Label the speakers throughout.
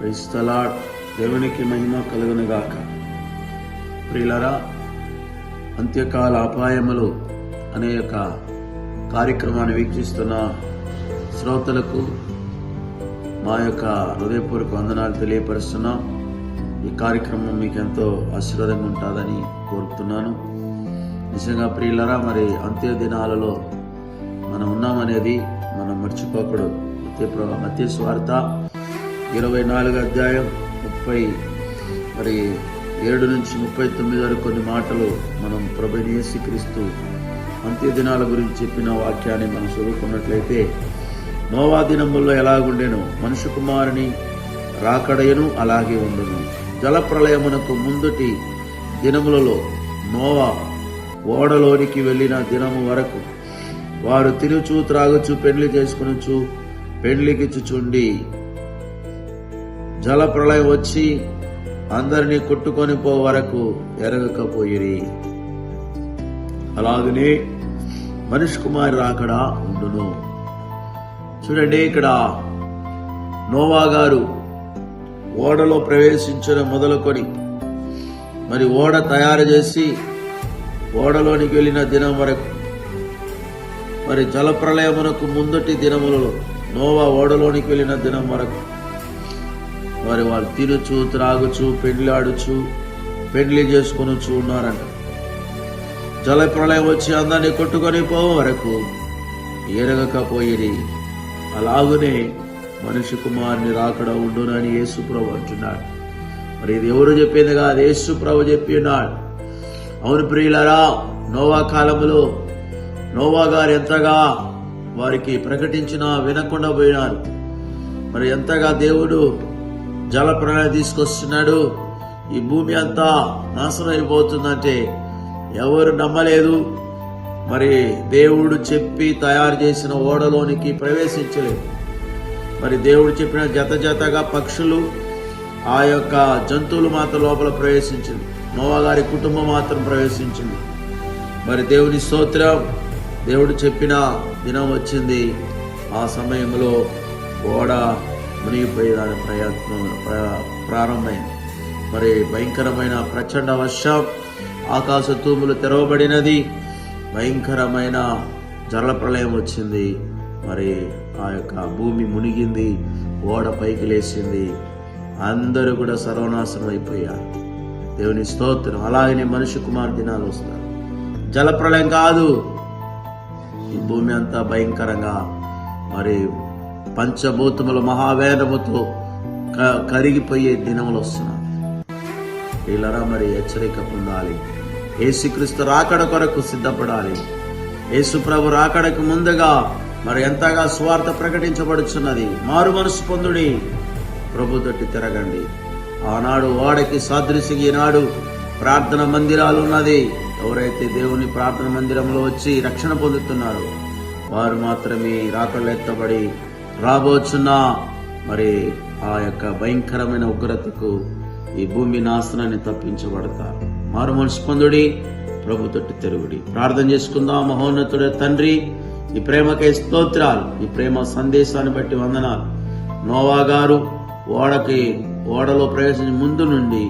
Speaker 1: క్రైస్తలాడ్ దేవునికి మహిమ కలుగునుగాక. ప్రియులరా అంత్యకాల అపాయములు అనే యొక్క కార్యక్రమాన్ని వీక్షిస్తున్న శ్రోతలకు మా యొక్క హృదయపూర్వక వందనాలు తెలియపరుస్తున్నాం. ఈ కార్యక్రమం మీకు ఎంతో ఆశీర్వాదంగా ఉంటుందని కోరుతున్నాను. నిజంగా ప్రియులరా మరి అంత్య దినాలలో మనం ఉన్నామనేది మనం మర్చిపోకూడదు. మత్య ప్ర- మత్య స్వార్థ ఇరవై నాలుగు అధ్యాయం ముప్పై మరి ఏడు నుంచి ముప్పై తొమ్మిది వరకు కొన్ని మాటలు మనం ప్రభుని యేసుక్రీస్తు అంత్య దినాల గురించి చెప్పిన వాక్యాన్ని మనం చదువుకున్నట్లయితే నోవా దినముల్లో ఎలాగుండెను? మనుషు కుమారుని రాకడయను అలాగే ఉండును. జలప్రలయమునకు ముందుటి దినములలో నోవా ఓడలోనికి వెళ్ళిన దినము వరకు వారు తినుచు త్రాగుచు పెళ్ళి చేసుకునుచు పెళ్ళికిచ్చుచుండి జల ప్రళయం వచ్చి అందరినీ కొట్టుకొని పో వరకు ఎరగకపోయిరి. అలాగనే మనిషి కుమారి రాకడా ఉండును. చూడండి ఇక్కడ నోవా గారు ఓడలో ప్రవేశించడం మొదలుకొని మరి ఓడ తయారు చేసి ఓడలోనికి వెళ్ళిన దినం వరకు మరి జలప్రలయమునకు ముందటి దినములలో నోవా ఓడలోనికి వెళ్ళిన దినం వరకు మరి వాళ్ళు తినుచు త్రాగుచు పెండ్లాడుచు పెండ్లి చేసుకొనుచు ఉన్నారంట. జలప్రలయం వచ్చి అందరినీ కొట్టుకొని పోవు వరకు ఎరగకపోయిరి. అలాగునే మనిషి కుమారుని రాకడ ఉండునని యేసుప్రభు అంటున్నాడు. మరి ఇది ఎవరు చెప్పింది కాదు? యేసుప్రభు చెప్పి ఉన్నాడు అవును ప్రియులరా నోవా కాలంలో నోవా గారు ఎంతగా వారికి ప్రకటించినా వినకుండా పోయినారు. మరి ఎంతగా దేవుడు జల ప్రళయం తీసుకొస్తున్నాడు. ఈ భూమి అంతా నాశనం అయిపోతుందంటే ఎవరు నమ్మలేదు. మరి దేవుడు చెప్పి తయారు చేసిన ఓడలోనికి ప్రవేశించలేదు. మరి దేవుడు చెప్పిన జత జతగా పక్షులు ఆ యొక్క జంతువులు మాత్రం లోపల ప్రవేశించింది. నోవా గారి కుటుంబం మాత్రం ప్రవేశించింది. మరి దేవుని స్తోత్రం దేవుడు చెప్పిన దినం వచ్చింది. ఆ సమయంలో ఓడ మునిగిపోయేదాని ప్రయత్నం ప్ర- ప్రారంభమైంది. మరి భయంకరమైన ప్రచండ వర్షం ఆకాశ తూములు తెరవబడినది. భయంకరమైన జల ప్రళయం వచ్చింది. మరి ఆ యొక్క భూమి మునిగింది ఓడ పైకి లేచింది. అందరూ కూడా సర్వనాశనం అయిపోయారు. దేవుని స్తోత్రం. అలాగనే మనిషి కుమార్ దినాలు వస్తారు జల ప్రళయం కాదు. ఈ భూమి అంతా భయంకరంగా మరి పంచభూతముల మహావేదముతో క- కరిగిపోయే దినములు వస్తున్నాయి. వీళ్ళరా మరి హెచ్చరిక పొందాలి. యేసుక్రీస్తు రాకడ కొరకు సిద్ధపడాలి. యేసు ప్రభు రాకడకు ముందుగా మరి ఎంతగా స్వార్థ ప్రకటించబడుచున్నది? మారు మనసు పొందుడి. ప్రభు తట్టి తిరగండి. ఆనాడు వాడకి సాదృశ్యం ఈనాడు ప్రార్థన మందిరాలు ఉన్నది. ఎవరైతే దేవుని ప్రార్థన మందిరంలో వచ్చి రక్షణ పొందుతున్నారో వారు మాత్రమే రాకళ్ళెత్తబడి రాబోచున్న మరి ఆ యొక్క భయంకరమైన ఉగ్రతకు ఈ భూమి నాశనాన్ని తప్పించబడతారు మారు మనసు పొందుడి ప్రభు తొట్టి తెరుగుడి. ప్రార్థన చేసుకుందాం మహోన్నతుడ తండ్రి ఈ ప్రేమకై స్తోత్రాలు ఈ ప్రేమ సందేశాన్ని బట్టి వందనాలు. నోవా గారు ఓడకి ఓడలో ప్రవేశించిన ముందు నుండి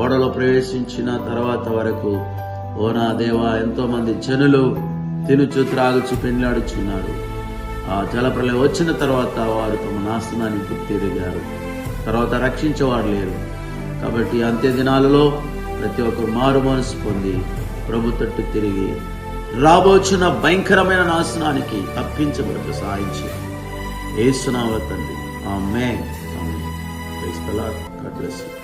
Speaker 1: ఓడలో ప్రవేశించిన తర్వాత వరకు ఓ నా దేవా ఎంతోమంది జనులు తినుచు త్రాగుచు పెళ్ళాడుచున్నారు ఆ జలప్రలయం వచ్చిన తర్వాత వారు తమ నాశనాన్ని గుర్తిరిగారు తర్వాత రక్షించేవారు లేరు. కాబట్టి అంత్య దినాలలో ప్రతి ఒక్కరు మారు మనసు పొంది ప్రభు తట్టు తిరిగి రాబోచున్న భయంకరమైన నాశనానికి తప్పించబడుతూ సాయించి ఏసునామ తండ్రి. ఆమె ఆమె God.